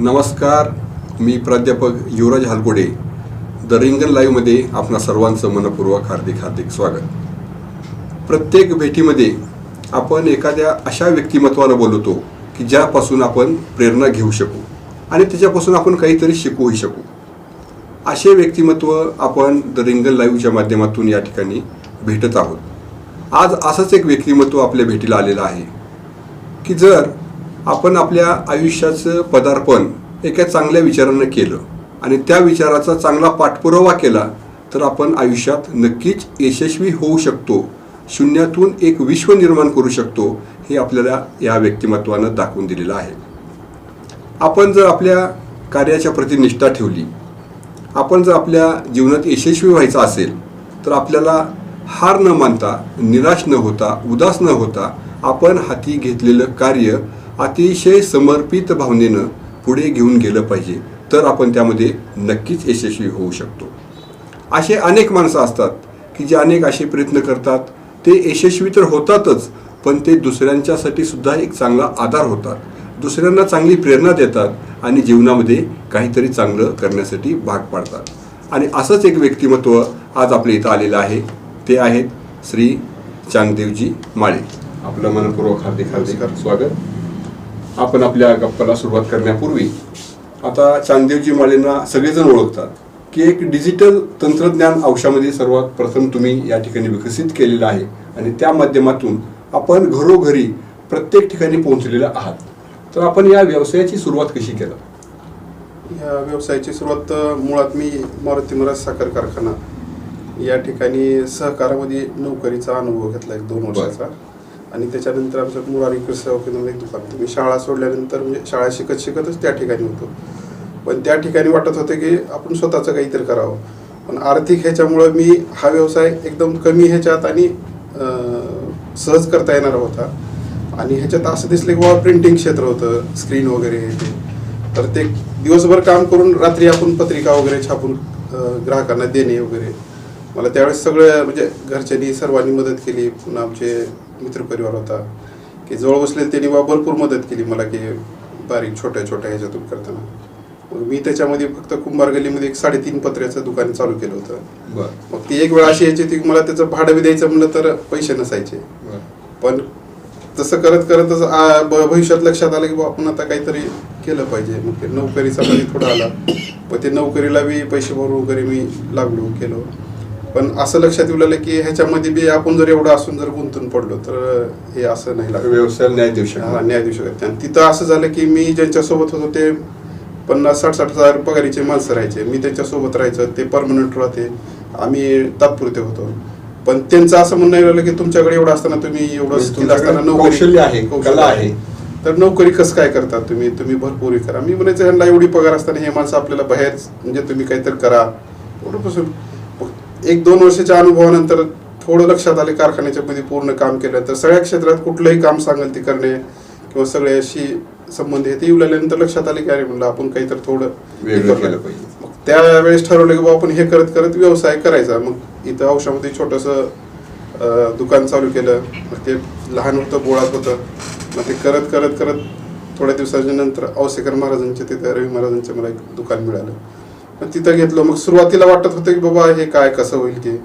नमस्कार मी प्राध्यापक युवराज हालगोडे. द रिंगण लाईव्हमध्ये आपणा सर्वांचं मनपूर्वक हार्दिक हार्दिक स्वागत. प्रत्येक भेटीमध्ये आपण एखाद्या अशा व्यक्तिमत्वानं बोलवतो की ज्यापासून आपण प्रेरणा घेऊ शकू आणि त्याच्यापासून आपण काहीतरी शिकूही शकू. असे व्यक्तिमत्व आपण द रिंगण लाईव्हच्या माध्यमातून या ठिकाणी भेटत आहोत. आज असंच एक व्यक्तिमत्व आपल्या भेटीला आलेलं आहे की जर आपण आपल्या आयुष्याचं पदार्पण एका चांगल्या विचारानं केलं आणि त्या विचाराचा चांगला पाठपुरावा केला तर आपण आयुष्यात नक्कीच यशस्वी होऊ शकतो. शून्यातून एक विश्व निर्माण करू शकतो हे आपल्याला या व्यक्तिमत्वानं दाखवून दिलेलं आहे. आपण जर आपल्या कार्याच्या प्रती निष्ठा ठेवली आपण जर आपल्या जीवनात यशस्वी व्हायचं असेल तर आपल्याला हार न मानता निराश न होता उदास न होता आपण हाती घेतलेलं कार्य अतिशय समर्पित भावनेनं पुढे घेऊन गेलं पाहिजे. तर आपण त्यामध्ये नक्कीच यशस्वी होऊ शकतो. असे अनेक माणसं असतात की जे अनेक असे प्रयत्न करतात. ते यशस्वी तर होतातच पण ते दुसऱ्यांच्यासाठी सुद्धा एक चांगला आधार होतात. दुसऱ्यांना चांगली प्रेरणा देतात आणि जीवनामध्ये काहीतरी चांगलं करण्यासाठी भाग पाडतात. आणि असंच एक व्यक्तिमत्व आज आपल्या इथं आलेलं आहे. ते आहेत श्री चांगदेवजी माळे. आपलं मनपूर्वक हार्दिक हार्दिक स्वागत. आपण आपल्या गप्पाला सुरुवात करण्यापूर्वी आता चांगदेवजी माळेंना सगळेजण ओळखतात की एक डिजिटल तंत्रज्ञान औषधामध्ये सर्वात प्रथम तुम्ही या ठिकाणी विकसित केलेलं आहे आणि त्या माध्यमातून आपण घरोघरी प्रत्येक ठिकाणी पोहोचलेलं आहात. तर आपण या व्यवसायाची सुरुवात कशी केलं या व्यवसायाची सुरुवात मुळात मी मारुती महाराज साखर कारखाना या ठिकाणी सहकारामध्ये नोकरीचा अनुभव घेतला एक दोन वर्षाचा. आणि त्याच्यानंतर आमचं मुरारी कृषी सेवा एक दुकान होतं मी शाळा सोडल्यानंतर म्हणजे शाळा शिकत शिकतच त्या ठिकाणी होतो. पण त्या ठिकाणी वाटत होतं की आपण स्वतःचं काहीतरी करावं. पण आर्थिक ह्याच्यामुळं मी हा व्यवसाय एकदम कमी ह्याच्यात आणि सहज करता येणारा होता. आणि ह्याच्यात असं दिसलं की बाबा प्रिंटिंग क्षेत्र होतं स्क्रीन वगैरे हे ते. तर ते दिवसभर काम करून रात्री आपण पत्रिका वगैरे छापून ग्राहकांना देणे वगैरे. मला त्यावेळेस सगळं म्हणजे घरच्यांनी सर्वांनी मदत केली पुन्हा आमचे मित्रपरिवार होता. की जवळ बसले त्यांनी बा भरपूर मदत केली मला की बारीक छोट्या छोट्या ह्याच्यातून करताना. मग मी त्याच्यामध्ये फक्त कुंभार गल्लीमध्ये एक साडेतीन पत्र्याचं दुकान चालू केलं होतं. मग ती एक वेळ अशी यायची की मला त्याचं भाडं बी द्यायचं म्हणलं तर पैसे नसायचे. पण तसं करत करतच ब- भविष्यात लक्षात आलं की बा आपण आता काहीतरी केलं पाहिजे. मग ते नोकरीचा थोडा आला. पण ते नोकरीला बी पैसे भरून वगैरे मी लागलो केलो. पण असं लक्षात येऊ लागलं की ह्याच्यामध्ये बी आपण जर एवढं असून जर गुंतून पडलो तर हे असं नाही लागलं व्यवसायाला न्याय देऊ हा शकतो न्याय देऊ शकत. आणि तिथं असं झालं की मी ज्यांच्यासोबत होतो ते पन्नास साठ साठ हजार पगारीचे माणसं राहायचे. मी त्यांच्यासोबत राहायचं ते परमनंट राहते. आम्ही तात्पुरते होतो. पण त्यांचं असं म्हणणं राहिलं की तुमच्याकडे एवढं असताना तुम्ही एवढं म्हणजे स्किल असताना नोकरी आहे, कौशल्य आहे. तर नोकरी कसं काय करता तुम्ही? तुम्ही भरपूर हे करा. मी म्हणायचं ह्यांना एवढी पगार असताना हे माणसं आपल्याला बाहेर म्हणजे तुम्ही काहीतरी करा. एवढं एक दोन वर्षाच्या अनुभवानंतर थोडं लक्षात आले कारखान्याच्या मध्ये पूर्ण काम केलं. तर सगळ्या क्षेत्रात कुठलंही काम सांगेल ते करणे किंवा सगळ्याशी संबंध आहे ते येऊ लागल्यानंतर लक्षात आले की अरे म्हणलं आपण काहीतरी थोडं हे वेगळं करूया. केलं पाहिजे. मग त्यावेळेस ठरवलं की बाबा आपण हे करत करत व्यवसाय करायचा. मग इथं औषधामध्ये छोटंसं दुकान चालू केलं. मग ते लहान होतं बोळात होतं. मग ते करत करत करत थोड्या दिवसाच्या नंतर औसेकर महाराजांच्या तिथं रवी महाराजांचं मला एक दुकान मिळालं. तिथं घेतलं. मग सुरुवातीला वाटत होतं की बाबा हे काय कसं होईल ते.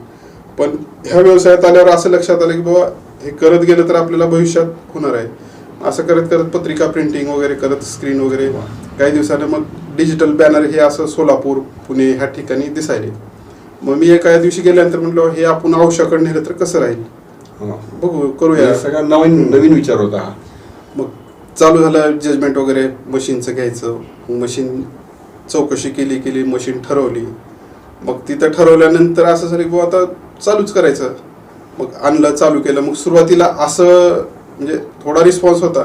पण ह्या व्यवसायात आल्यावर असं लक्षात आलं की बाबा हे करत गेलं तर आपल्याला भविष्यात होणार आहे. असं करत करत पत्रिका प्रिंटिंग वगैरे करत स्क्रीन वगैरे काही दिवसानं मग डिजिटल बॅनर हे असं सोलापूर पुणे ह्या ठिकाणी दिसायले. मग मी एका दिवशी गेल्यानंतर म्हटलं हे आपण औषधाकडे नेलं तर कसं राहील? हा. बघू करूया. सगळा नवीन नवीन विचार होता हा. मग चालू झालं जजमेंट वगैरे मशीनचं घ्यायचं. मशीन चौकशी केली केली मशीन ठरवली. मग तिथं ठरवल्यानंतर असं झालं की बुवा आता चालूच करायचं. मग आणलं चालू केलं. मग सुरुवातीला असं म्हणजे थोडा रिस्पॉन्स होता.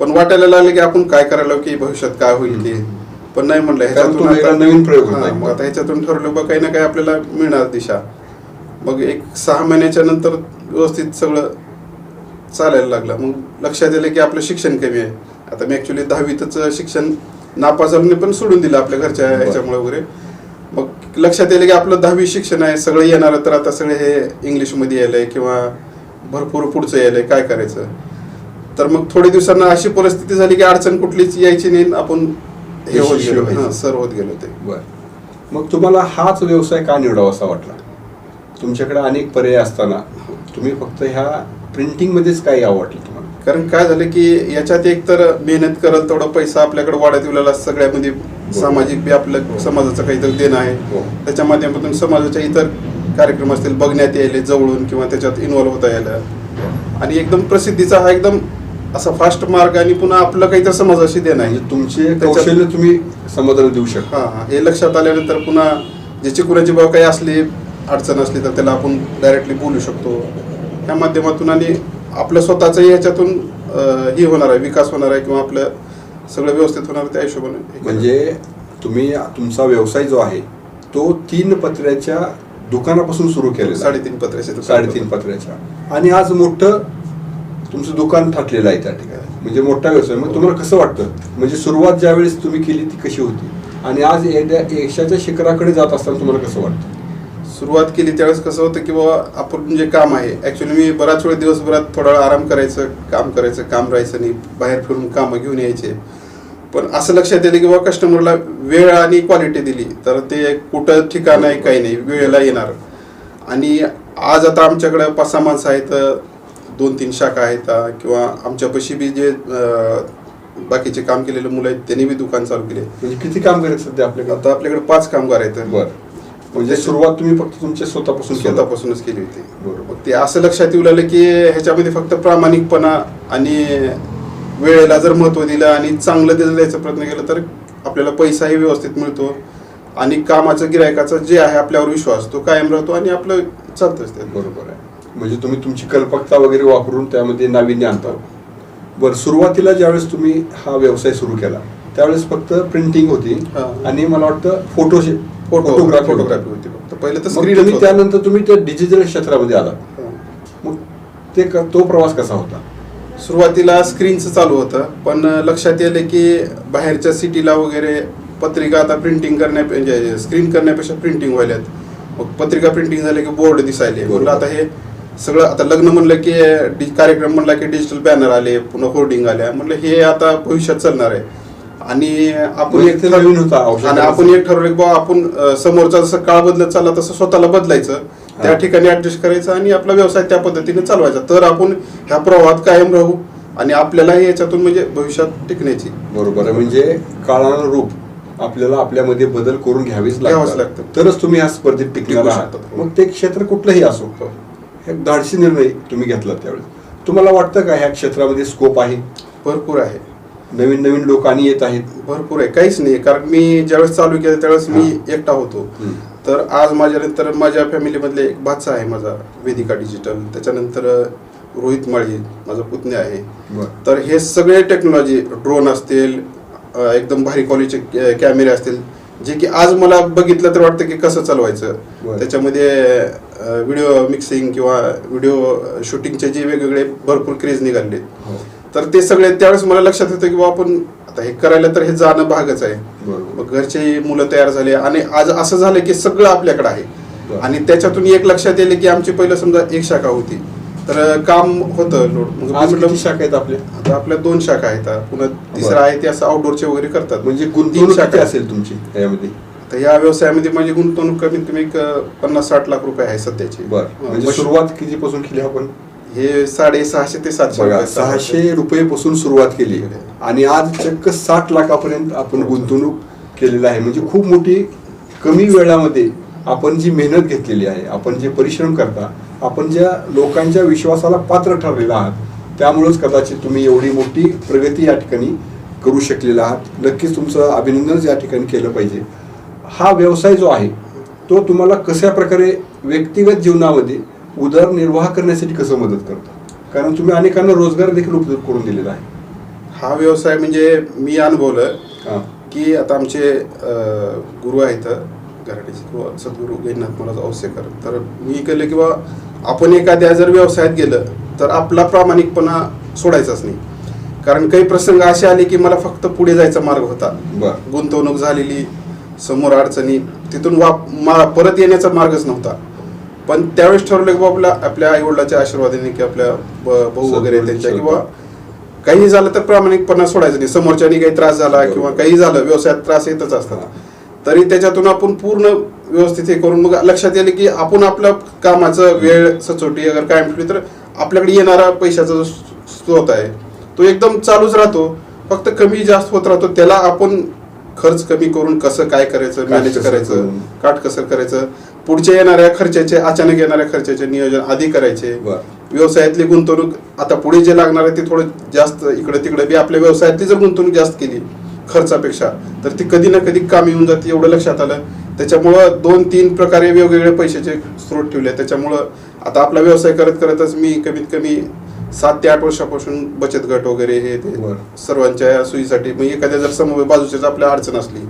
पण वाटायला लागलं की आपण काय करायला की भविष्यात काय होईल ते पण नाही म्हणलं वेगळा नवीन प्रयोग. मग आता ह्याच्यातून ठरवलं बा काही ना काही आपल्याला मिळणार दिशा. मग एक सहा महिन्याच्या नंतर व्यवस्थित सगळं चालायला लागलं. मग लक्षात आलं की आपलं शिक्षण कमी आहे. आता मी ऍक्च्युली दहावीतच शिक्षण नापासाने पण सोडून दिलं आपल्या घरच्या. ह्याच्यामुळे वगैरे. मग लक्षात येलं की आपलं दहावी शिक्षण आहे सगळं येणार तर आता सगळे हे इंग्लिशमध्ये यायलंय किंवा भरपूर पुढचं यायलंय काय करायचं? तर मग थोड्या दिवसांना अशी परिस्थिती झाली की अडचण कुठलीच यायची नाही आपण हे होत गेलो. हा, सर होत गेलो ते बर. मग तुम्हाला हाच व्यवसाय का निवडावा असा वाटला? तुमच्याकडे अनेक पर्याय असताना तुम्ही फक्त ह्या प्रिंटिंग मध्येच काय आवडलं कारण काय झालं की याच्यात एक तर मेहनत करल तेवढा पैसा आपल्याकडे वाढत येऊला सगळ्यामध्ये सामाजिक बी आपलं समाजाचं काहीतरी देणं आहे. हो. त्याच्या माध्यमातून समाजाच्या इतर कार्यक्रम असतील बघण्यात यायले जवळून किंवा त्याच्यात इन्व्हॉल्व्ह होता यायला. आणि एकदम प्रसिद्धीचा हा एकदम असा फास्ट मार्ग आणि पुन्हा आपलं काहीतरी समाजाशी देणं आहे. म्हणजे तुमचे कौशल्य तुम्ही समाजाला देऊ शकता. हा हा. हे लक्षात आल्यानंतर पुन्हा ज्याची कुणाची बाबा काही असली अडचण असली तर त्याला आपण डायरेक्टली बोलू शकतो. ह्या माध्यमातून आणि आपलं स्वतःचंही ह्याच्यातून अं, हे होणार आहे विकास होणार आहे किंवा आपलं सगळं व्यवस्थित होणार आहे त्या हिशोबाने हे केलं. म्हणजे तुम्ही तुमचा व्यवसाय जो आहे तो तीन पत्र्याच्या दुकानापासून सुरू आहे. साडेतीन पत्र्याचे दुकान. साडेतीन पत्र्याच्या. आणि आज मोठं तुमचं दुकान थाटलेलं आहे त्या ठिकाणी. म्हणजे मोठा व्यवसाय. मग तुम्हाला कसं वाटतं? म्हणजे सुरुवात ज्या वेळेस तुम्ही केली ती कशी होती? आणि आज यशाच्या शिखराकडे जात असताना तुम्हाला कसं वाटतं? सुरुवात केली त्यावेळेस कसं होतं की बाबा आपण जे काम आहे ऍक्च्युली मी बराच वेळ दिवसभरात थोडा वेळ आराम करायचं काम करायचं काम राहायचं नाही बाहेर फिरून कामं घेऊन यायचे. पण असं लक्षात येतं की बाबा कस्टमरला वेळ आणि क्वालिटी दिली तर ते कुठं ठिकाण आहे काही नाही वेळेला येणार. आणि आज आता आमच्याकडे पाच सहा माणसं आहेत दोन तीन शाखा आहेत किंवा आमच्यापाशी बी जे बाकीचे काम केलेले मुलं आहेत त्यांनी बी दुकान चालू केले. म्हणजे किती काम करायचं सध्या आपल्याकडे? आता आपल्याकडे पाच कामगार आहेत. बर. म्हणजे सुरुवात तुम्ही फक्त तुमच्या स्वतःपासून स्वतःपासूनच केली होती. बरोबर. ते असं लक्षात येऊ लागलं की ह्याच्यामध्ये फक्त प्रामाणिकपणा आणि वेळेला जर महत्त्व दिलं आणि चांगलं दिलं द्यायचा प्रयत्न केला तर आपल्याला पैसाही व्यवस्थित मिळतो आणि कामाचं गिरायकाचं जे आहे आपल्यावर विश्वास तो कायम राहतो आणि आपलं चालतंच ते बरोबर आहे. म्हणजे तुम्ही तुमची कल्पकता वगैरे वापरून त्यामध्ये नाविन्य आणता. बरं सुरुवातीला ज्यावेळेस तुम्ही हा व्यवसाय सुरू केला त्यावेळेस फक्त प्रिंटिंग होती. आणि मला वाटतं फोटो फोटोग्राफी फोटोग्राफी होती. फक्त. पहिले तर स्क्रीन त्यानंतर तुम्ही त्या डिजिटल क्षेत्रामध्ये आला. हो. मग ते तो प्रवास कसा होता? सुरुवातीला स्क्रीनचं चालू होतं पण लक्षात येलं की बाहेरच्या सिटीला वगैरे पत्रिका आता प्रिंटिंग करण्या म्हणजे स्क्रीन करण्यापेक्षा प्रिंटिंग व्हायल्यात मग पत्रिका प्रिंटिंग झाले की बोर्ड दिसायले. म्हणलं आता हे सगळं आता लग्न म्हणलं की कार्यक्रम म्हणला की डिजिटल बॅनर आले पुन्हा होर्डिंग आल्या. म्हणलं हे आता भविष्यात चालणार आहे. आणि आपण एक ते नवीन होता आणि आपण एक ठरवलं की बाबा आपण समोरचा जसं काळ बदलत चालला तसं स्वतःला बदलायचं. त्या. ठिकाणी ऍडजस्ट करायचं आणि आपला व्यवसाय त्या पद्धतीने चालवायचा. तर आपण ह्या प्रवाहात कायम राहू आणि आपल्यालाही याच्यातून म्हणजे भविष्यात टिकण्याची. बरोबर आहे. म्हणजे काळानुरूप आपल्याला आपल्यामध्ये बदल करून घ्यावेच लागतात. लागतं. तरच तुम्ही ह्या स्पर्धेत टिकणार टिकू आहात. मग ते क्षेत्र कुठलंही असो हो. हे धाडसी निर्णय तुम्ही घेतला त्यावेळेस. तुम्हाला वाटतं का ह्या क्षेत्रामध्ये स्कोप आहे? भरपूर आहे. नवीन नवीन लोक आणि येत आहेत. भरपूर आहे. काहीच नाही. कारण मी ज्यावेळेस चालू केलं त्यावेळेस मी एकटा होतो. तर आज माझ्यानंतर माझ्या फॅमिलीमधले एक भाचा आहे माझा वेदिका डिजिटल त्याच्यानंतर रोहित माळी माझा पुतण्या आहे. तर हे सगळे टेक्नॉलॉजी ड्रोन असतील एकदम भारी क्वालिटीचे कॅमेरे असतील. जे की आज मला बघितलं तर वाटतं की कसं चालवायचं. त्याच्यामध्ये व्हिडिओ मिक्सिंग किंवा व्हिडिओ शूटिंगचे जे वेगवेगळे भरपूर क्रेज निघाले हो. तर ते सगळे त्यावेळेस मला लक्षात येतं की बा आपण आता हे करायला तर हे जाणं भागच आहे. मग घरचे मुलं तयार झाले आणि आज असं झालं की सगळं आपल्याकडे आहे. आणि त्याच्यातून एक लक्षात येईल की आमची पहिलं समजा एक शाखा होती. तर काम होतं लोड. मग मी आज म्हटलं किती शाखा आहेत आपल्या? आता आपल्या दोन शाखा आहेत. पुन्हा तिसरा. आहे ते असं आउटडोरचे वगैरे करतात. म्हणजे गुंतवणूक शाखा. असेल तुमची यामध्ये? तर या व्यवसायामध्ये माझी गुंतवणूक कमीत कमी एक पन्नास साठ लाख रुपये आहे सध्याची. बर. म्हणजे सुरुवात कितीपासून केली आपण? हे साडे सहाशे ते सातशे बघा रुपये सहाशे रुपये पासून सुरुवात केली. आणि आज चक्क साठ लाखापर्यंत आपण गुंतवणूक केलेलं आहे. म्हणजे खूप मोठी कमी वेळामध्ये आपण जी मेहनत घेतलेली आहे आपण जे परिश्रम करता आपण ज्या लोकांच्या विश्वासाला पात्र ठरलेला आहात त्यामुळेच कदाचित तुम्ही एवढी मोठी प्रगती या ठिकाणी करू शकलेला आहात. नक्कीच तुमचं अभिनंदनच या ठिकाणी केलं पाहिजे. हा व्यवसाय जो आहे तो तुम्हाला कशा प्रकारे व्यक्तिगत जीवनामध्ये उदरनिर्वाह करण्यासाठी कसं मदत करतो? कारण तुम्ही अनेकांना रोजगार देखील उपलब्ध करून दिलेला आहे. हा व्यवसाय म्हणजे मी अनुभवलं हा. की आता आमचे अं, गुरु आहेत घराटीचे किंवा सद्गुरू गैनाथ महाराज औसेकर. तर मी केलं किंवा आपण एखाद्या जर व्यवसायात गेलं तर आपला प्रामाणिकपणा सोडायचाच नाही. कारण काही प्रसंग असे आले की मला फक्त पुढे जायचा मार्ग होता. बर. गुंतवणूक झालेली समोर अडचणी तिथून वाप मा परत येण्याचा मार्गच नव्हता. पण त्यावेळेस ठरवलं की बाबा आपल्या आपल्या आई वडिलाच्या आशीर्वादाने की आपल्या भाऊ वगैरे त्यांच्या किंवा काही झालं तर प्रामाणिकपणा सोडायचं नाही. समोरच्यानी काही त्रास झाला. किंवा काही झालं व्यवसायात त्रास येतच असतात. तरी त्याच्यातून आपण पूर्ण व्यवस्थित हे करून मग लक्षात येईल की आपण आपल्या कामाचं वेळ सचोटी अगर कायम ठेवली तर आपल्याकडे येणारा पैशाचा जो स्रोत आहे तो एकदम चालूच राहतो. फक्त कमी जास्त होत राहतो. त्याला आपण खर्च कमी करून कसं काय करायचं मॅनेज करायचं. काटकसर करायचं. पुढच्या येणाऱ्या खर्चाचे अचानक येणाऱ्या खर्चाचे नियोजन आधी करायचे. व्यवसायातली गुंतवणूक आता पुढे जे लागणार आहे ते थोडं जास्त इकडे तिकडे बी आपल्या व्यवसायातली जर गुंतवणूक जास्त केली खर्चापेक्षा तर ती कधी ना कधी कामी येऊन जाते एवढं लक्षात आलं त्याच्यामुळं दोन तीन प्रकारे वेगवेगळे पैशाचे स्रोत ठेवले त्याच्यामुळं आता आपला व्यवसाय करत करतच मी कमीत कमी सात ते आठ वर्षापासून बचत गट वगैरे हे ते. सर्वांच्या सोयीसाठी मग एखाद्या जर समोर बाजूच्याच आपल्या अडचण असली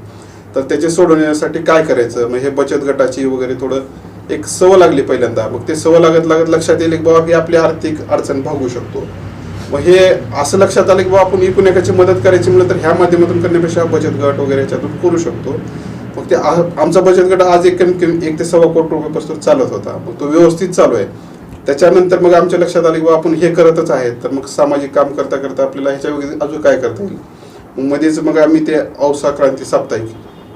तर त्याचे सोडवण्यासाठी काय करायचं? मग हे बचत गटाची वगैरे थोडं एक सवय लागली पहिल्यांदा. मग ते सवय लागत लागत लक्षात येईल की बाबा की आपली आर्थिक अडचण भागू शकतो. मग हे असं लक्षात आलं की बाबा आपण एकूण एकाची मदत करायची म्हणलं तर ह्या माध्यमातून करण्यापेक्षा बचत गट वगैरे याच्यातून करू शकतो. मग ते आ- आमचा बचत गट आज एक कमी एक ते सव्वा कोटी रुपयापासून चालत होता. मग तो व्यवस्थित चालू आहे. त्याच्यानंतर मग आमच्या लक्षात आलं की बाबा आपण हे करतच आहेत. तर मग सामाजिक काम करता करता आपल्याला ह्याच्या वगैरे अजून काय करता येईल? मग मध्येच मग आम्ही ते औसा क्रांती साप्ताहिक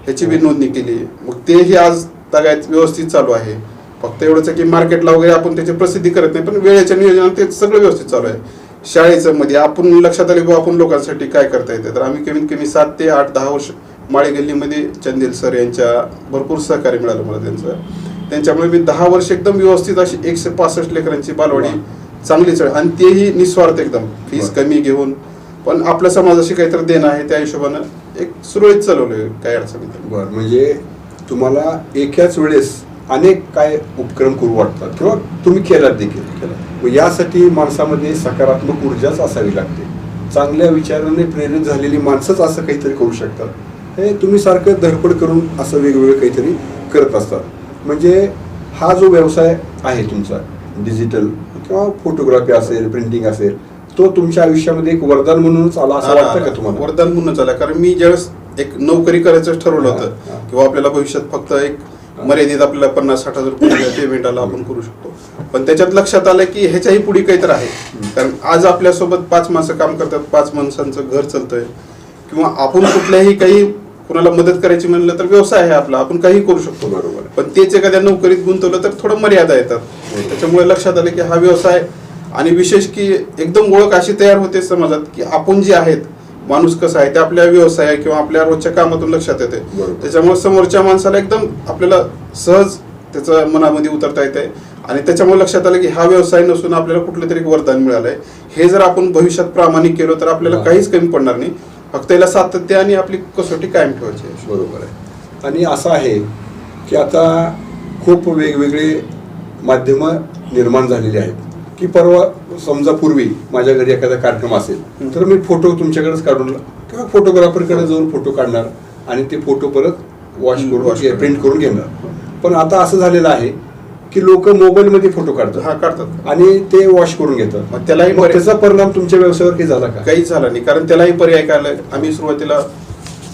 ह्याची बी नोंदणी केली. मग तेही आज तगायत व्यवस्थित चालू आहे. फक्त एवढंच आहे की मार्केटला वगैरे आपण त्याची प्रसिद्धी करत नाही पण वेळेच्या नियोजनात ते सगळं व्यवस्थित चालू आहे. शाळेचं मध्ये आपण लक्षात आले बाबा आपण लोकांसाठी काय करता येते? तर आम्ही कमीत कमी सात ते आठ दहा वर्ष माळे गल्लीमध्ये चंदेल सर यांच्या भरपूर सहकार्य मिळालं मला त्यांचं. त्यांच्यामुळे मी दहा वर्ष एकदम व्यवस्थित अशी एकशे पासष्ट लेकरांची बालवाडी चांगली चढ आणि तेही निस्वार्थ एकदम. फीस. कमी घेऊन. पण आपल्या समाजाशी काहीतरी देणं आहे त्या हिशोबानं. एक सुरळीत चालवलं काही अडचण नाही. बर म्हणजे तुम्हाला एकाच वेळेस अनेक काय उपक्रम करू वाटतात किंवा तुम्ही केलात देखील केलं. मग यासाठी माणसामध्ये सकारात्मक ऊर्जाच असावी लागते चांगल्या विचाराने प्रेरित झालेली माणसंच असं काहीतरी करू शकतात हे तुम्ही सारखं धडपड करून असं वेगवेगळं काहीतरी करत असतात म्हणजे हा जो व्यवसाय आहे तुमचा डिजिटल किंवा फोटोग्राफी असेल प्रिंटिंग असेल तो तुमच्या आयुष्यामध्ये एक वरदान म्हणूनच आला असं वाटतं का तुम्हाला? वरदान म्हणून झालं कारण मी ज्यावेळेस एक नोकरी करायचं ठरवलं हा, होतं हा. किंवा आपल्याला भविष्यात फक्त एक मर्यादित आपल्याला पन्नास साठ हजार रुपये पेमेंट आला आपण करू शकतो. पण त्याच्यात लक्षात आलं की ह्याच्याही पुढे काहीतरी आहे. कारण आज आपल्यासोबत पाच माणसं काम करतात पाच माणसांचं घर चालतंय. किंवा आपण कुठल्याही काही कुणाला मदत करायची म्हणलं तर व्यवसाय आहे आपला आपण काही करू शकतो. बरोबर. पण तेच एखाद्या नोकरीत गुंतवलं तर थोडं मर्यादा येतात. त्याच्यामुळे लक्षात आलं की हा व्यवसाय आणि विशेष की एकदम ओळख अशी तयार होते समाजात की आपण जे आहेत माणूस कसा आहे ते आपल्या व्यवसाय किंवा आपल्या रोजच्या कामातून लक्षात येते. त्याच्यामुळे समोरच्या माणसाला एकदम आपल्याला सहज त्याचं मनामध्ये उतरता येते आणि त्याच्यामुळे लक्षात आलं की हा व्यवसाय नसून आपल्याला कुठलं तरी वरदान मिळालंय हे जर आपण भविष्यात प्रामाणिक केलं तर आपल्याला. काहीच कमी पडणार नाही फक्त याला सातत्य आणि आपली कसोटी कायम ठेवायची आहे. बरोबर आहे आणि असं आहे की आता खूप वेगवेगळे माध्यमं निर्माण झालेली आहेत की परवा समजा पूर्वी माझ्या घरी एखादा कार्यक्रम असेल तर मी फोटो तुमच्याकडेच काढून किंवा फोटोग्राफरकडे जाऊन फोटो काढणार आणि ते फोटो परत वॉश करून. प्रिंट करून घेणार. पण आता असं झालेलं आहे की लोक मोबाईलमध्ये फोटो हा काढतात. काढतात आणि ते वॉश करून घेतात. मग त्यालाही त्याचा परिणाम तुमच्या व्यवसायावर काही झाला का? काहीच झालं नाही. कारण त्यालाही पर्याय काय आम्ही सुरुवातीला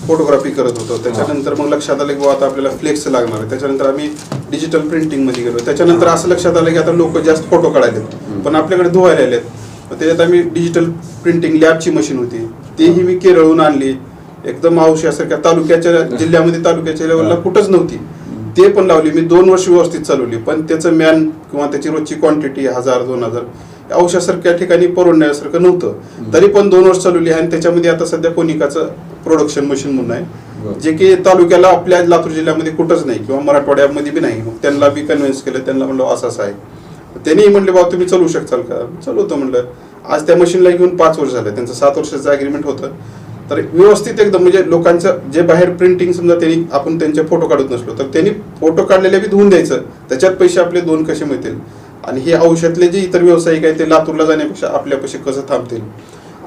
फोटोग्राफी करत होतो. त्याच्यानंतर मग लक्षात आलं की आता आपल्याला फ्लेक्स लागणार आहे. त्याच्यानंतर आम्ही डिजिटल प्रिंटिंगमध्ये गेलो. त्याच्यानंतर असं लक्षात आलं की आता लोक जास्त फोटो काढायलेत. पण आपल्याकडे धुवायला आलेत. त्याच्यात आम्ही डिजिटल प्रिंटिंग लॅबची मशीन होती. तेही मी केरळून आणली. एकदम आवश्यासारख्या तालुक्याच्या जिल्ह्यामध्ये तालुक्याच्या लेवलला कुठंच नव्हती. ते पण लावली. मी दोन वर्ष व्यवस्थित चालवली. पण त्याचं मॅन किंवा त्याची रोजची क्वांटिटी हजार दोन हजार औषधासारख्या ठिकाणी परवडण्यासारखं. नव्हतं. तरी पण दोन वर्ष चालवली आणि त्याच्यामध्ये आता सध्या कोनिकाचं प्रोडक्शन मशीन म्हणून आहे. जे की तालुक्याला आपल्या लातूर जिल्ह्यामध्ये कुठंच नाही किंवा मराठवाड्यामध्ये बी नाही. मग त्यांना बी कन्व्हिन्स केलं त्यांना म्हणलं असं असं आहे. त्यांनी म्हणले बाबा तुम्ही चालू शकताल का? चालवतो म्हणलं. आज त्या मशीनला घेऊन पाच वर्ष झाले. त्यांचं सात वर्षाचं अग्रीमेंट होतं. तर व्यवस्थित एकदम म्हणजे लोकांचं जे बाहेर प्रिंटिंग समजा त्यांनी आपण त्यांचे फोटो काढत नसलो तर त्यांनी फोटो काढलेले बी धुवून द्यायचं. त्याच्यात पैसे आपले दोन कसे मिळतील? आणि हे औषधातले जे इतर व्यावसायिक आहेत ते लातूरला जाण्यापेक्षा आपल्यापाशी कसं थांबतील?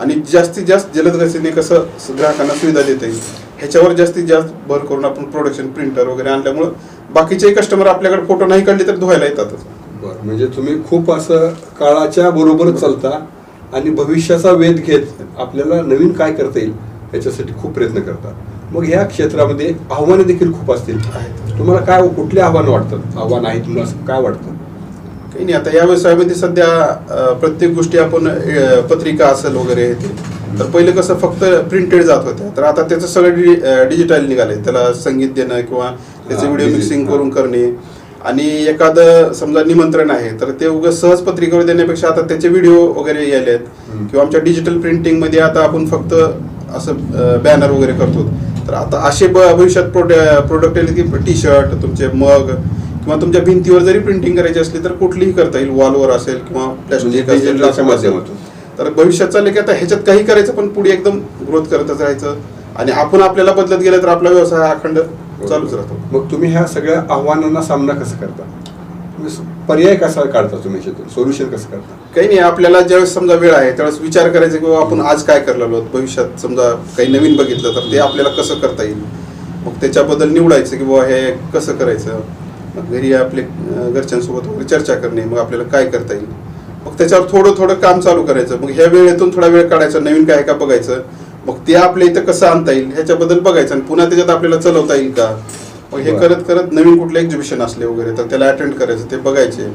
आणि जास्तीत जास्त जलद गतीने कसं ग्राहकांना सुविधा देता येईल ह्याच्यावर जास्तीत जास्त भर करून आपण प्रोडक्शन प्रिंटर वगैरे आणल्यामुळं बाकीचे कस्टमर आपल्याकडे फोटो नाही काढले तर धुवायला येतातच. बरं म्हणजे तुम्ही खूप असं काळाच्या बरोबर चालता आणि भविष्याचा वेध घेत आपल्याला नवीन काय करता येईल याच्यासाठी खूप प्रयत्न करता. मग ह्या क्षेत्रामध्ये आव्हाने देखील खूप असतील. आहेत. तुम्हाला काय कुठले आव्हानं वाटतात? आव्हान आहे तुम्हाला असं काय वाटतं? काही नाही आता या व्यवसायामध्ये सध्या प्रत्येक गोष्टी आपण पत्रिका असेल वगैरे ते तर पहिलं कसं फक्त प्रिंटेड जात होत्या. तर आता त्याचं सगळं डिजिटल निघालंय. त्याला संगीत देणं किंवा त्याचं व्हिडिओ मिक्सिंग. करून करणे. आणि एखादं समजा निमंत्रण आहे तर ते उगाच सहज पत्रिकेवर देण्यापेक्षा आता त्याचे व्हिडिओ वगैरे यायले आहेत. किंवा आमच्या डिजिटल प्रिंटिंगमध्ये आता आपण फक्त असं बॅनर वगैरे करतो. तर आता असे भविष्यात प्रोडक्ट आले की टी शर्ट तुमचे मग किंवा तुमच्या भिंतीवर जरी प्रिंटिंग करायची असली तर कुठलीही करता येईल. वॉलवर असेल किंवा प्लॅस्टिक म्हणजे असेल. माध्यमातून. तर भविष्यात चाललं की आता ह्याच्यात काही करायचं पण पुढे एकदम ग्रोथ करतच राहायचं. आणि आपण आपल्याला बदलत गेलं तर आपला व्यवसाय अखंड चालूच राहतो. मग तुम्ही ह्या सगळ्या आव्हानांना सामना कसं करता? पर्याय कसा काढता तुम्ही याच्यातून? सोल्युशन कसं करता? काही नाही आपल्याला ज्यावेळेस समजा वेळ आहे त्यावेळेस विचार करायचा की बाबा आपण आज काय करलेलो आहोत भविष्यात समजा काही नवीन बघितलं तर ते आपल्याला कसं करता येईल? मग त्याच्याबद्दल निवडायचं की बाबा हे कसं करायचं? मग घरी आपले घरच्यांसोबत वगैरे चर्चा करणे मग आपल्याला काय करता येईल? मग त्याच्यावर थोडं थोडं काम चालू करायचं. मग ह्या वेळेतून थोडा वेळ काढायचा नवीन काय का बघायचं. मग ते आपल्या इथं कसं आणता येईल ह्याच्याबद्दल बघायचं आणि पुन्हा त्याच्यात आपल्याला चालवता येईल का? मग हे. करत करत नवीन कुठले एक्झिबिशन असले वगैरे तर त्याला अटेंड करायचं ते बघायचे.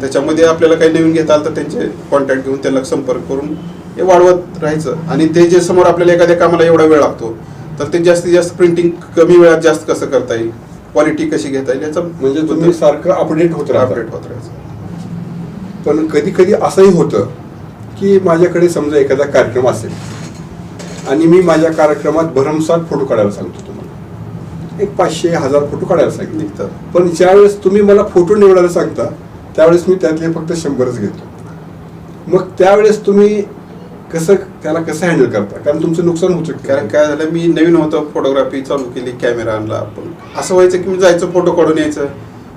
त्याच्यामध्ये आपल्याला काही नवीन घेता आलं तर त्यांचे कॉन्टॅक्ट घेऊन त्याला संपर्क करून हे वाढवत राहायचं. आणि ते जे समोर आपल्याला एखाद्या कामाला एवढा वेळ लागतो तर ते जास्तीत जास्त प्रिंटिंग कमी वेळात जास्त कसं करता येईल? क्वालिटी कशी घेता येईल याचा म्हणजे तुम्ही सारखं अपडेट होत राहता. अपडेट होत राहायचं. पण कधी कधी असंही होतं की माझ्याकडे समजा एखादा कार्यक्रम असेल आणि मी माझ्या कार्यक्रमात भरमसाठ फोटो काढायला सांगतो तुम्हाला. एक पाचशे हजार फोटो काढायला सांगितले पण ज्यावेळेस तुम्ही मला फोटो निवडायला सांगता त्यावेळेस मी त्यातले फक्त शंभरच घेतो. मग त्यावेळेस तुम्ही कसं त्याला कसं हँडल करता? कारण तुमचं नुकसान होऊ शकतं. कारण काय झालं मी नवीन होतो फोटोग्राफी चालू केली कॅमेरा आणला पण असं व्हायचं की मी जायचं फोटो काढून यायचं.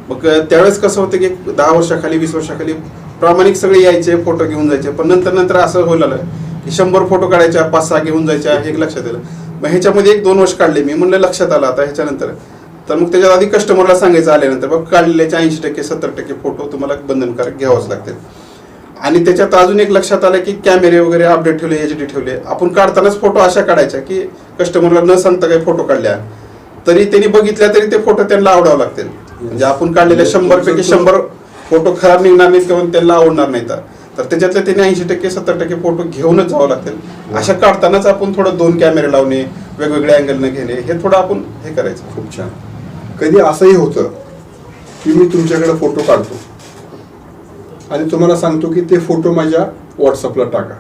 मग त्यावेळेस कसं होतं की दहा वर्षाखाली वीस वर्षाखाली प्रामाणिक सगळे यायचे फोटो घेऊन जायचे. पण नंतर नंतर असं होईल आलं की शंभर फोटो काढायच्या पाच सहा घेऊन जायच्या हे एक लक्षात आलं. मग ह्याच्यामध्ये एक दोन वर्ष काढले. मी म्हणलं लक्षात आलं आता ह्याच्यानंतर. तर मग त्याच्यात आधी कस्टमरला सांगायचं आल्यानंतर बघ काढलेल्याचे ऐंशी टक्के सत्तर टक्के फोटो तुम्हाला बंधनकारक घ्यावंच लागतील. आणि त्याच्यात अजून एक लक्षात आलं की कॅमेरे वगैरे अपडेट ठेवले एच डी ठेवले. आपण काढतानाच फोटो अशा काढायच्या की कस्टमरला न सांगता काही फोटो काढल्या. तरी त्यांनी बघितल्या तरी ते फोटो त्यांना आवडावं लागतील. म्हणजे आपण काढलेले शंभर पैकी शंभर फोटो खराब निघणार नाहीत किंवा त्यांना आवडणार नाहीत. तर त्याच्यातले त्यांनी ऐंशी टक्के सत्तर टक्के फोटो घेऊनच जावं लागतील. अशा काढतानाच आपण थोडं दोन कॅमेरे लावणे वेगवेगळ्या अँगलने घेणे हे थोडं आपण हे करायचं. खूप छान. कधी असंही होतं की मी तुमच्याकडे फोटो काढतो आणि तुम्हाला सांगतो की ते फोटो माझ्या व्हॉट्सअपला टाका.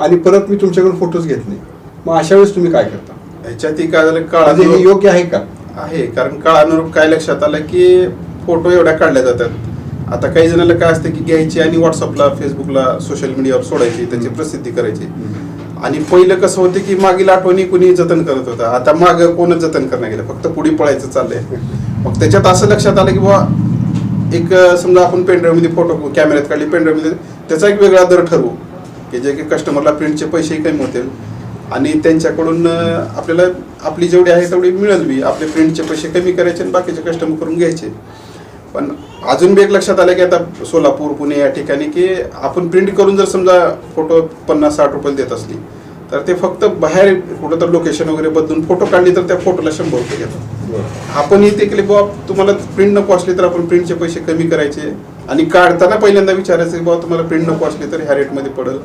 आणि परत मी तुमच्याकडून फोटोज घेत नाही. मग अशा वेळेस तुम्ही काय करता? ह्याच्यातही काय झालं म्हणजे हे योग्य आहे का? आहे कारण काळानुरूप काय लक्षात आलं की फोटो एवढ्या काढल्या जातात. आता काही जणांना काय असतं की घ्यायची आणि व्हॉट्सअपला फेसबुकला सोशल मीडियावर सोडायची त्याची. प्रसिद्धी करायची. आणि पहिलं कसं होतं की मागील आठवणी कुणी जतन करत होतं. आता माग कोणच जतन करणं गेलं फक्त पुढे पळायचं चाललंय. मग त्याच्यात असं लक्षात आलं की बाबा एक समजा आपण पेनड्राईव्हमध्ये फोटो कॅमेऱ्यात काढली पेनड्राईव्हमध्ये त्याचा एक वेगळा दर ठरवू. की जे की कस्टमरला प्रिंटचे पैसेही कमी होतील. आणि त्यांच्याकडून आपल्याला आपली जेवढी आहे तेवढी मिळेल आपले प्रिंटचे पैसे कमी करायचे आणि बाकीचे कस्टमर करून घ्यायचे. पण अजून बी एक लक्षात आलं की आता सोलापूर पुणे या ठिकाणी की आपण प्रिंट करून जर समजा फोटो पन्नास साठ रुपये देत असली तर ते फक्त बाहेर कुठं तर लोकेशन वगैरे बदलून फोटो काढली तर त्या फोटोला शंभर रुपये घेतात. आपण इथे केले बाबा तुम्हाला प्रिंट नको असली तर आपण प्रिंटचे पैसे कमी करायचे. आणि काढताना पहिल्यांदा विचारायचं की बाबा तुम्हाला प्रिंट नको असली तर ह्या रेटमध्ये पडेल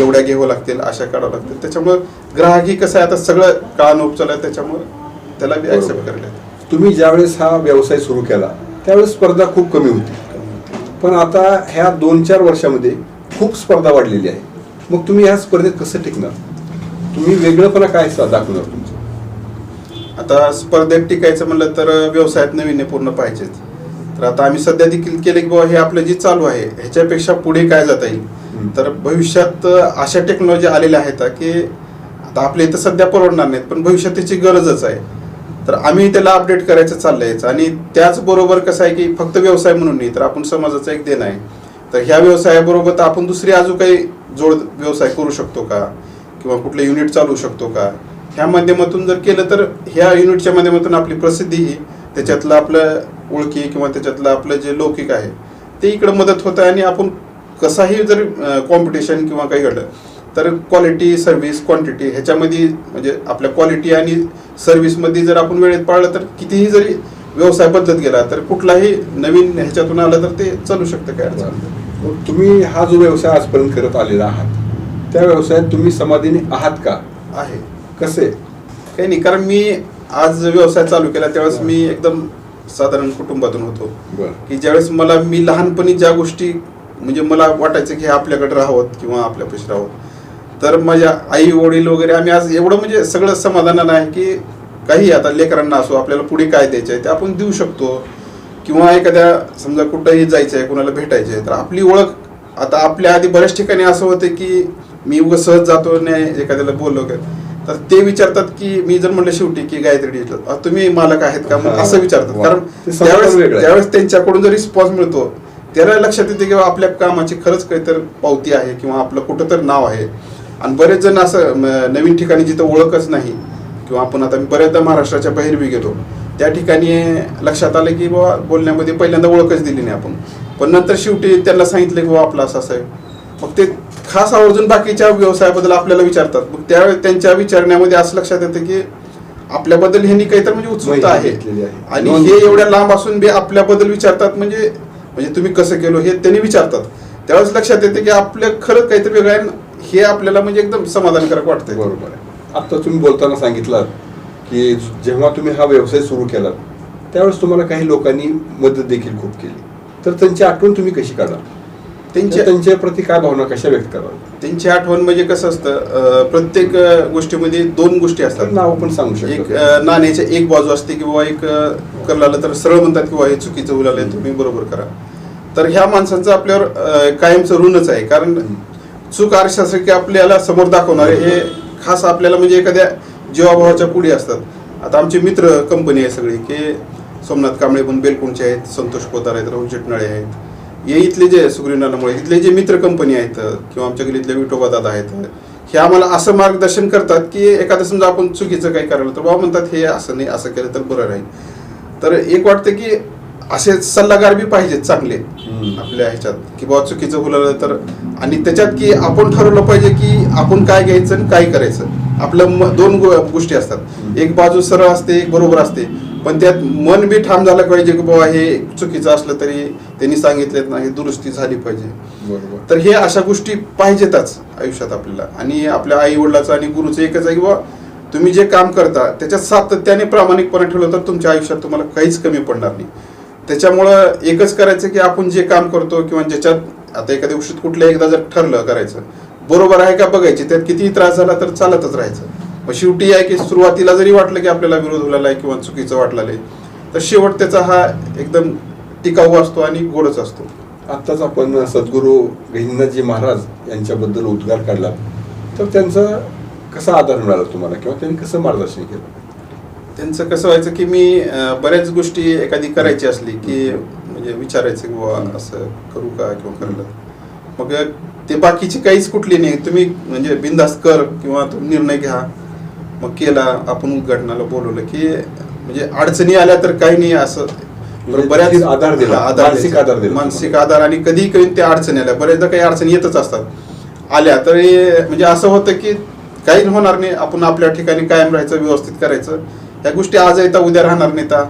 एवढ्या घ्यावं लागतील अशा काढावं लागतील. त्याच्यामुळं ग्राहक ही कसं आहे आता सगळं काळानोप चालू आहे त्याच्यामुळं त्याला बी. ऍक्सेप्ट करायला तुम्ही ज्यावेळेस हा व्यवसाय सुरू केला त्यावेळेस स्पर्धा खूप कमी होती. पण आता ह्या दोन चार वर्षामध्ये खूप स्पर्धा वाढलेली आहे. मग तुम्ही ह्या स्पर्धेत कसं टिकणार? तुम्ही वेगळंपणा काय दाखवणार तुमचं? आता स्पर्धेत टिकायचं म्हणलं तर व्यवसायात नवीन पूर्ण पाहिजेत तर आता आम्ही सध्या देखील केले की बाबा हे आपलं जे चालू आहे ह्याच्यापेक्षा पुढे काय जाता येईल. तर भविष्यात अशा टेक्नॉलॉजी आलेल्या आहेत की आता आपल्या इथं सध्या परवडणार नाहीत पण भविष्यात त्याची गरजच आहे. तर आम्ही त्याला अपडेट करायचं चाललंय. आणि त्याचबरोबर कसं आहे की फक्त व्यवसाय म्हणून नाही तर आपण समाजाचा एक देण आहे. तर ह्या व्यवसायाबरोबर तर आपण दुसरी अजून काही जोड व्यवसाय करू शकतो का? किंवा कुठलं युनिट चालू शकतो का ह्या माध्यमातून जर केलं तर ह्या युनिटच्या माध्यमातून आपली प्रसिद्धी ही त्याच्यातलं आपलं ओळखी किंवा त्याच्यातलं आपलं जे लौकिक आहे ते इकडं मदत होतं आणि आपण कसाही जर कॉम्पिटिशन किंवा काही घडलं तर क्वालिटी सर्व्हिस क्वांटिटी ह्याच्यामध्ये म्हणजे आपल्या क्वालिटी आणि सर्व्हिसमध्ये जर आपण वेळेत पाळलं तर कितीही जरी व्यवसाय बदलत गेला तर कुठलाही नवीन ह्याच्यातून आलं तर ते चालू शकतं काय नाही. तुम्ही हा जो व्यवसाय आजपर्यंत करत आलेला आहात त्या व्यवसायात तुम्ही समाधानी आहात का? आहे. कसे? काही नाही कारण मी आज व्यवसाय चालू केला त्यावेळेस मी एकदम साधारण कुटुंबातून होतो. की ज्यावेळेस मला मी लहानपणी ज्या गोष्टी म्हणजे मला वाटायचं की हे आपल्याकडे राहावं किंवा आपल्या पैसे राहावं तर माझ्या आई वडील वगैरे आम्ही आज एवढं म्हणजे सगळं समाधानानं आहे की काही आता लेकरांना असो आपल्याला पुढे काय द्यायचं आहे ते आपण देऊ शकतो. किंवा एखाद्या समजा कुठंही जायचं आहे कुणाला भेटायचं आहे तर आपली ओळख आता आपल्या आधी बऱ्याच ठिकाणी असं होतं की मी उगाच सहज जातो नाही एखाद्याला बोललो का तर ते विचारतात की मी जर म्हणलं शेवटी की गायत्री डिजिटल "अ, तुम्ही मालक आहेत का? मग असं विचारतात. कारण त्यावेळेस. त्यावेळेस त्यांच्याकडून जो रिस्पॉन्स मिळतो त्याला लक्षात येते की आपल्या कामाची खरंच काहीतरी पावती आहे किंवा आपलं कुठं तर नाव आहे. आणि बरेच जण असं नवीन ठिकाणी जिथं ओळखच नाही किंवा आपण आता बऱ्याचदा महाराष्ट्राच्या बाहेर बी गेलो त्या ठिकाणी लक्षात आलं की बाबा बोलण्यामध्ये पहिल्यांदा ओळखच दिली नाही आपण. पण नंतर शेवटी त्यांना सांगितलं की बाबा आपलं असं असं आहे. मग ते खास आवर्जून बाकीच्या व्यवसायाबद्दल आपल्याला विचारतात. मग त्या त्यांच्या विचारण्यामध्ये असं लक्षात येतं की आपल्याबद्दल ह्यांनी काहीतरी म्हणजे उत्सुकता आहे. आणि हे एवढ्या लांब असून बी आपल्याबद्दल विचारतात म्हणजे म्हणजे तुम्ही कसं केलो हे त्यांनी विचारतात. त्यावेळेस लक्षात येते की आपलं खरं काहीतरी वेगळं आहे हे आपल्याला म्हणजे एकदम समाधानकारक वाटतंय. बरोबर आहे. आता तुम्ही बोलताना सांगितलं की जेव्हा तुम्ही हा व्यवसाय सुरू केला त्यावेळेस तुम्हाला काही लोकांनी मदत देखील खूप केली. तर त्यांची आठवण तुम्ही कशी काढा त्यांच्या त्यांच्या प्रती काय भावना कशा व्यक्त कराल? त्यांची आठवण म्हणजे कसं असतं प्रत्येक गोष्टीमध्ये दोन गोष्टी असतात. नाव पण सांगू एक शकतो अं, नाण्याच्या एक बाजू असते की बाबा एक अं, करलालं तर सरळ म्हणतात की बाबा हे चुकीचं उलालंय तुम्ही बरोबर करा. तर ह्या माणसांचं आपल्यावर कायमचं ऋणच आहे. कारण चूक आरशासारखी आपल्याला समोर दाखवणारे हे खास आपल्याला म्हणजे एखाद्या जीवाभावाच्या पुढे असतात. आता आमचे मित्र कंपनी आहे सगळी की सोमनाथ कांबळे पण बेलकुंडचे आहेत संतोष पोतार आहेत राहुल चिटनाळे आहेत. हे इथले जे सुग्रीनामुळे इथले जे मित्र कंपनी आहेत किंवा आमच्या गलीतले विठोबा दादा आहेत हे आम्हाला असं मार्गदर्शन करतात की एखादं समजा आपण चुकीचं काही करायला तर बाबा म्हणतात हे असं नाही असं केलं तर बरं राहील. तर एक वाटतं की असे सल्लागार बी पाहिजेत चांगले. आपल्या ह्याच्यात की बाबा चुकीचं बोलवलं तर आणि त्याच्यात की आपण ठरवलं पाहिजे की आपण काय घ्यायचं आणि काय करायचं. आपलं दोन गोष्टी असतात. एक बाजू सरळ असते एक बरोबर असते. पण त्यात मन बी ठाम झालं पाहिजे की बाबा हे चुकीचं असलं तरी त्यांनी सांगितलेत ना ही दुरुस्ती झाली पाहिजे. तर हे अशा गोष्टी पाहिजेतच आयुष्यात आपल्याला. आणि आपल्या आई वडिलाचं आणि गुरुचं एकच आहे की बाबा तुम्ही जे काम करता त्याच्यात सातत्याने प्रामाणिकपणे ठेवलं तर तुमच्या आयुष्यात तुम्हाला काहीच कमी पडणार नाही. त्याच्यामुळं एकच करायचं की आपण जे काम करतो किंवा ज्याच्यात आता एखाद्या गोष्टीत कुठल्या एकदा जर ठरलं करायचं बरोबर आहे का बघायचे त्यात किती त्रास झाला तर चालतच राहायचं. मग शेवटी आहे की सुरुवातीला जरी वाटलं की आपल्याला विरोध झालेला आहे किंवा चुकीचं वाटलेलं आहे तर शेवट त्याचा हा एकदम टिकाऊ असतो आणि गोडच असतो. आत्ताच आपण सद्गुरू गहिनीनाथजी महाराज यांच्याबद्दल उद्गार काढला. तर त्यांचा कसा आधार मिळाला तुम्हाला किंवा त्यांनी कसं मार्गदर्शन केलं? त्यांचं कसं व्हायचं की मी बऱ्याच गोष्टी एखादी करायची असली की म्हणजे विचारायचं की बाबा असं करू का किंवा करलं मग ते बाकीची काहीच कुठली नाही. तुम्ही म्हणजे बिंदास्त कर किंवा निर्णय घ्या. मग केला आपण उद्घाटनाला बोलवलं की म्हणजे अडचणी आल्या तर काही नाही असं. म्हणजे बऱ्याच आधार दिला, हा, मानसिक. आधार दिला मानसिक आधार आणि कधी कधी त्या अडचणी आल्या. बऱ्याचदा काही अडचणी येतच असतात. आल्या तरी म्हणजे असं होतं की काही होणार नाही. आपण आपल्या ठिकाणी कायम राहायचं व्यवस्थित करायचं. ह्या गोष्टी आज येता उद्या राहणार नाही ता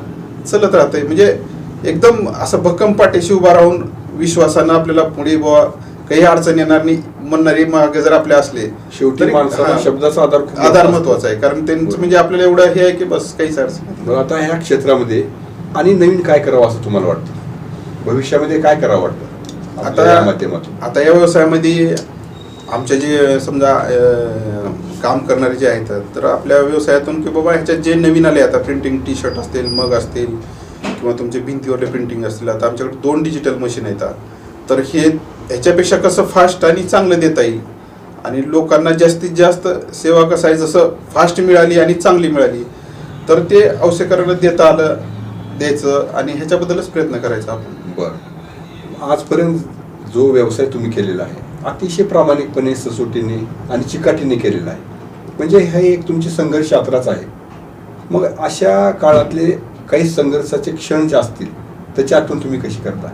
चलत राहतंय. म्हणजे एकदम असं भक्कम पाठीशी उभा राहून विश्वासानं आपल्याला पुढे बुवा काही अडचण येणार नाही. म्हणणारे मागे जर आपले असले शेवटी तरी- माणसाला हा, शब्दाचा आधार खूप आधार. महत्त्वाचा आहे. कारण त्यांचं म्हणजे आपल्याला एवढं हे आहे की बस काहीच अडचण नाही. मग आता ह्या क्षेत्रामध्ये आणि नवीन काय करावं असं तुम्हाला वाटतं? भविष्यामध्ये काय करावं वाटतं? आपल्या या आता माध्यमातून. आता या व्यवसायामध्ये आमच्या जे समजा अं, काम करणारे जे आहेत तर आपल्या व्यवसायातून की बाबा ह्याच्यात जे नवीन आले आता प्रिंटिंग टी शर्ट असतील मग असतील किंवा तुमचे भिंतीवरले प्रिंटिंग असतील आता आमच्याकडे दोन डिजिटल मशीन आहेत. तर हे ह्याच्यापेक्षा कसं फास्ट आणि चांगलं देता येईल? आणि लोकांना जास्तीत जास्त सेवा कसं आहे जसं फास्ट मिळाली आणि चांगली मिळाली तर ते औषधकारांना देता आलं द्यायचं आणि ह्याच्याबद्दलच प्रयत्न करायचा आपण. बरं. आजपर्यंत जो व्यवसाय तुम्ही केलेला आहे अतिशय प्रामाणिकपणे ससोटीने आणि चिकाटीने केलेला आहे. म्हणजे हे एक तुमची संघर्ष यात्राच आहे. मग अशा काळातले काही संघर्षाचे क्षण जे असतील त्याची आठवण तुम्ही कशी करता?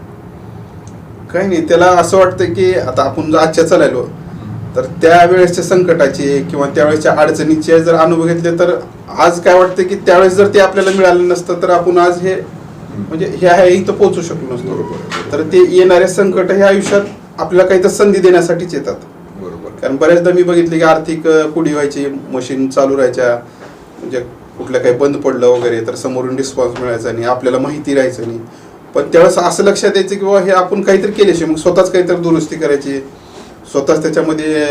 काही नाही त्याला असं वाटतं की आता आपण जर आजच्या चालायलो तर त्यावेळेसच्या संकटाचे किंवा त्यावेळेसच्या अडचणीचे जर अनुभव घेतले तर आज काय वाटतं की त्यावेळेस जर ते आपल्याला मिळालं नसतं तर आपण आज हे म्हणजे हे आहे इथं पोहोचू शकलो नसतो. तर ते येणारे संकट हे आयुष्यात आपल्याला काही तर संधी देण्यासाठीच येतात. बरोबर. कारण बऱ्याचदा मी बघितले की आर्थिक कुडी व्हायची मशीन चालू राहायच्या म्हणजे कुठलं काही बंद पडलं वगैरे तर समोरून रिस्पॉन्स मिळायचा नाही आपल्याला माहिती राहायचं नाही. पण त्यावेळेस असं लक्षात यायचं की बाबा हे आपण काहीतरी केल्याशिवाय मग स्वतःच काहीतरी दुरुस्ती करायची. स्वतःच त्याच्यामध्ये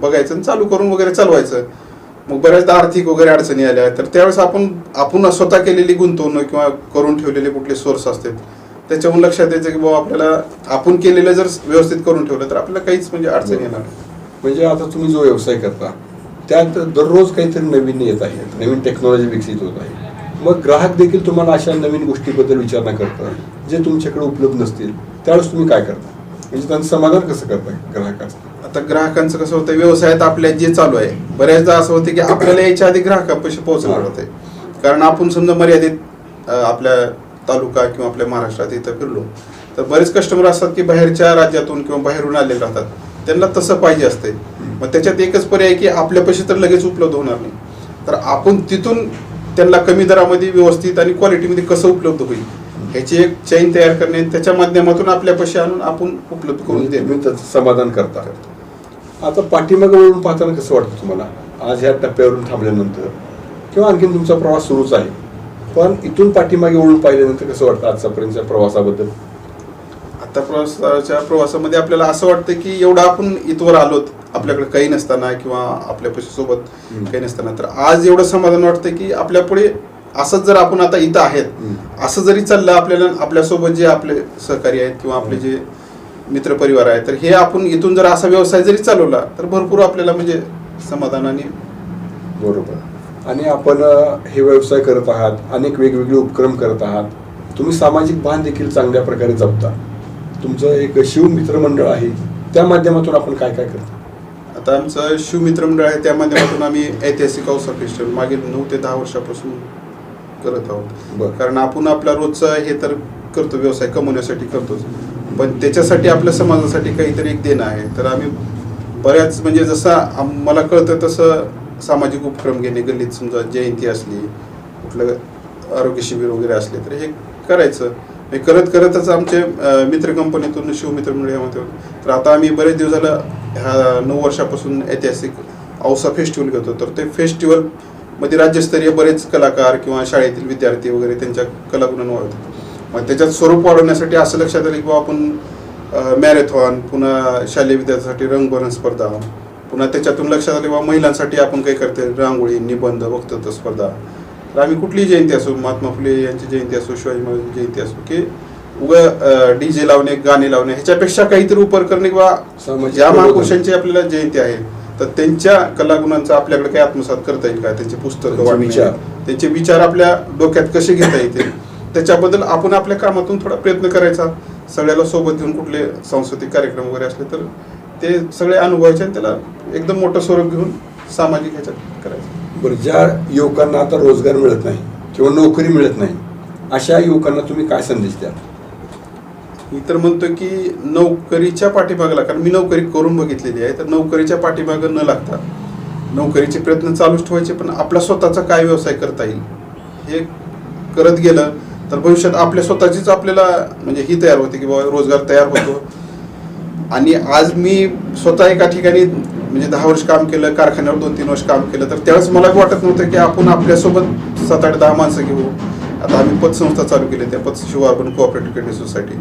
बघायचं आणि चालू करून वगैरे चालवायचं. मग बऱ्याचदा आर्थिक वगैरे अडचणी आल्या. तर त्यावेळेस आपण आपण स्वतः केलेली गुंतवणूक किंवा करून ठेवलेले कुठले सोर्स असतात त्याच्याहून लक्षात यायचं की बाबा आपल्याला आपण केलेलं जर व्यवस्थित करून ठेवलं तर आपल्याला काहीच म्हणजे अडचण येणार म्हणजे आता तुम्ही जो व्यवसाय करता त्यात दररोज काहीतरी नवीन येत आहे. नवीन टेक्नॉलॉजी विकसित होत आहे. मग ग्राहक देखील तुम्हाला अशा नवीन गोष्टीबद्दल विचारणा करतात जे तुमच्याकडे उपलब्ध नसतील. त्यावेळेस तुम्ही काय करता? म्हणजे त्यांचं समाधान कसं करता ग्राहकाचं? आता ग्राहकांचं कसं होतं व्यवसायात आपल्या जे चालू आहे बऱ्याचदा असं होतं की आपल्याला याच्या आधी ग्राहकापाशी पोहोचणार होते कारण आपण समजा मर्यादित आपल्या तालुका किंवा आपल्या महाराष्ट्रात इथं फिरलो तर बरेच कस्टमर असतात की बाहेरच्या राज्यातून किंवा बाहेरून आलेले राहतात. त्यांना तसं पाहिजे असते मग त्याच्यात एकच पर्याय की आपल्यापाशी तर लगेच उपलब्ध होणार नाही. तर आपण तिथून त्यांना कमी दरामध्ये व्यवस्थित आणि क्वालिटीमध्ये कसं उपलब्ध होईल? ह्याची एक चैन तयार करणे त्याच्या माध्यमातून आपल्यापाशी आणून आपण उपलब्ध करून त्याचं समाधान करता. आता पाठीमागे वळून पाहताना कसं वाटतं तुम्हाला? आज ह्या टप्प्यावरून थांबल्यानंतर किंवा आणखीन तुमचा प्रवास सुरूच आहे पण इथून पाठीमागे वळून पाहिल्यानंतर कसं वाटतं आजच्यापर्यंतच्या प्रवासाबद्दल? आता प्रवासाच्या प्रवासामध्ये आपल्याला असं वाटतं की एवढं आपण इथवर आलोत आपल्याकडे काही नसताना किंवा आपल्यापाशी सोबत हम्म. काही नसताना. तर आज एवढं समाधान वाटतं की आपल्या पुढे असंच जर आपण आता इथं आहेत. असं जरी चाललं आपल्याला आपल्यासोबत जे आपले सहकारी आहेत किंवा आपले जे मित्रपरिवार आहेत तर हे आपण इथून जर असा व्यवसाय जरी चालवला तर भरपूर आपल्याला म्हणजे समाधान आणि बरोबर. आणि आपण हे व्यवसाय करत आहात अनेक वेगवेगळे उपक्रम करत आहात. तुम्ही सामाजिक भान देखील चांगल्या प्रकारे जपता. तुमचं एक शिवमित्र मंडळ आहे त्या माध्यमातून आपण काय काय करता? आता आमचं शिवमित्र मंडळ आहे त्या माध्यमातून आम्ही ऐतिहासिक फेस्टिवल मागील नऊ ते दहा वर्षापासून करत आहोत. कारण आपण आपला रोजचा हे तर करतो व्यवसाय कमवण्यासाठी करतोच. पण त्याच्यासाठी आपल्या समाजासाठी काहीतरी एक देणं आहे. तर आम्ही बऱ्याच म्हणजे जसं मला कळतं तसं सामाजिक उपक्रम घेणे गल्लीत समजा जयंती असली कुठलं आरोग्य शिबिर वगैरे असले तर हे करायचं. हे करत करतच आमचे मित्र कंपनीतून शिवमित्र मंडळ यामध्ये तर आता आम्ही बरेच दिवस झालं ह्या नऊ वर्षापासून ऐतिहासिक औसा फेस्टिवल घेतो तर ते फेस्टिवलमध्ये राज्यस्तरीय बरेच कलाकार किंवा शाळेतील विद्यार्थी वगैरे त्यांच्या कलागुणांना वाढवतात मग त्याच्यात स्वरूप वाढवण्यासाठी असं लक्षात आलं की बाबा आपण मॅरेथॉन पुन्हा शालेय विद्यार्थ्यांसाठी रंगभरण स्पर्धा पुन्हा त्याच्यातून लक्षात आले बाबा महिलांसाठी आपण काही करते रांगोळी निबंध वक्तृत्व स्पर्धा तर आम्ही कुठलीही जयंती असो महात्मा फुले यांची जयंती असो शिवाजी महाराजांची जयंती असो की उगा डी जे लावणे गाणे लावणे ह्याच्यापेक्षा काहीतरी उपर करणे किंवा ज्या. महापुरुषांची आपल्याला जयंती आहे. तर त्यांच्या कलागुणांचा आपल्याकडे काही आत्मसात करता येईल का? त्यांचे पुस्तकं त्यांचे वाढणे विचार. त्यांचे विचार आपल्या डोक्यात कसे घेता येतील? त्याच्याबद्दल आपण आपल्या कामातून थोडा प्रयत्न करायचा. सगळ्याला सोबत घेऊन कुठले सांस्कृतिक कार्यक्रम वगैरे असले तर ते सगळे अनुभवायचे आणि त्याला एकदम मोठं स्वरूप घेऊन सामाजिक ह्याच्यात करायचं. बरं ज्या युवकांना आता रोजगार मिळत नाही किंवा नोकरी मिळत नाही अशा युवकांना तुम्ही काय संदेश द्याल? मी तर म्हणतो की नोकरीच्या पाठीमागला कारण मी नोकरी करून बघितलेली आहे तर नोकरीच्या पाठीमागं न लागता नोकरीचे प्रयत्न चालूच ठेवायचे पण आपला स्वतःचा काय व्यवसाय करता येईल? हे करत गेलं तर भविष्यात आपल्या स्वतःचीच आपल्याला म्हणजे ही तयार होते की बाबा रोजगार तयार होतो. आणि आज मी स्वतः एका ठिकाणी म्हणजे दहा वर्ष काम केलं कारखान्यावर दोन तीन वर्ष काम केलं तर त्यावेळेस मला वाटत नव्हतं की आपण आपल्यासोबत सात आठ दहा माणसं घेऊ. आता आम्ही पतसंस्था चालू केली त्या पतशिव अर्बन कोऑपरेटिव्ह क्रेडिट सोसायटी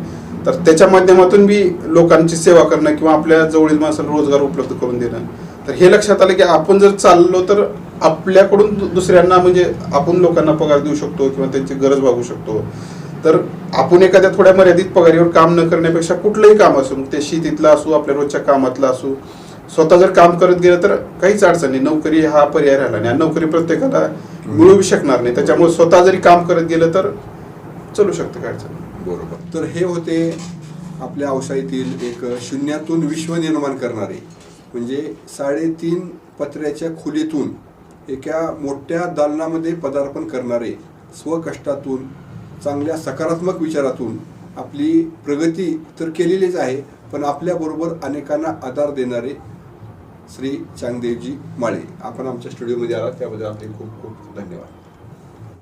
तर त्याच्या माध्यमातून मी लोकांची सेवा करणं किंवा आपल्या जवळील माणसाला रोजगार उपलब्ध करून देणं. तर हे लक्षात आलं की आपण जर चाललो तर आपल्याकडून दुसऱ्यांना म्हणजे आपण लोकांना पगार देऊ शकतो किंवा त्यांची गरज भागू शकतो. तर आपण एखाद्या थोड्या मर्यादित पगारीवर काम न करण्यापेक्षा कुठलंही काम असू मग ते शेतीतलं असू आपल्या रोजच्या कामातलं असू स्वतः जर काम करत गेलं तर काहीच अडचण नाही. नोकरी हा पर्याय राहिला नाही. आणि नोकरी प्रत्येकाला मिळू शकणार नाही. त्याच्यामुळे स्वतः जरी काम करत गेलं तर चलू शकतं काय अडचण बरोबर. तर हे होते आपल्या औषधातील एक शून्यातून विश्व निर्माण करणारे म्हणजे साडेतीन पत्र्याच्या खोलीतून एका मोठ्या दालनामध्ये पदार्पण करणारे स्वकष्टातून चांगल्या सकारात्मक विचारातून आपली प्रगती तर केलेलीच आहे पण आपल्याबरोबर अनेकांना आधार देणारे श्री चांगदेवजी माळे. आपण आमच्या स्टुडिओमध्ये आलात त्याबद्दल आपले खूप खूप धन्यवाद.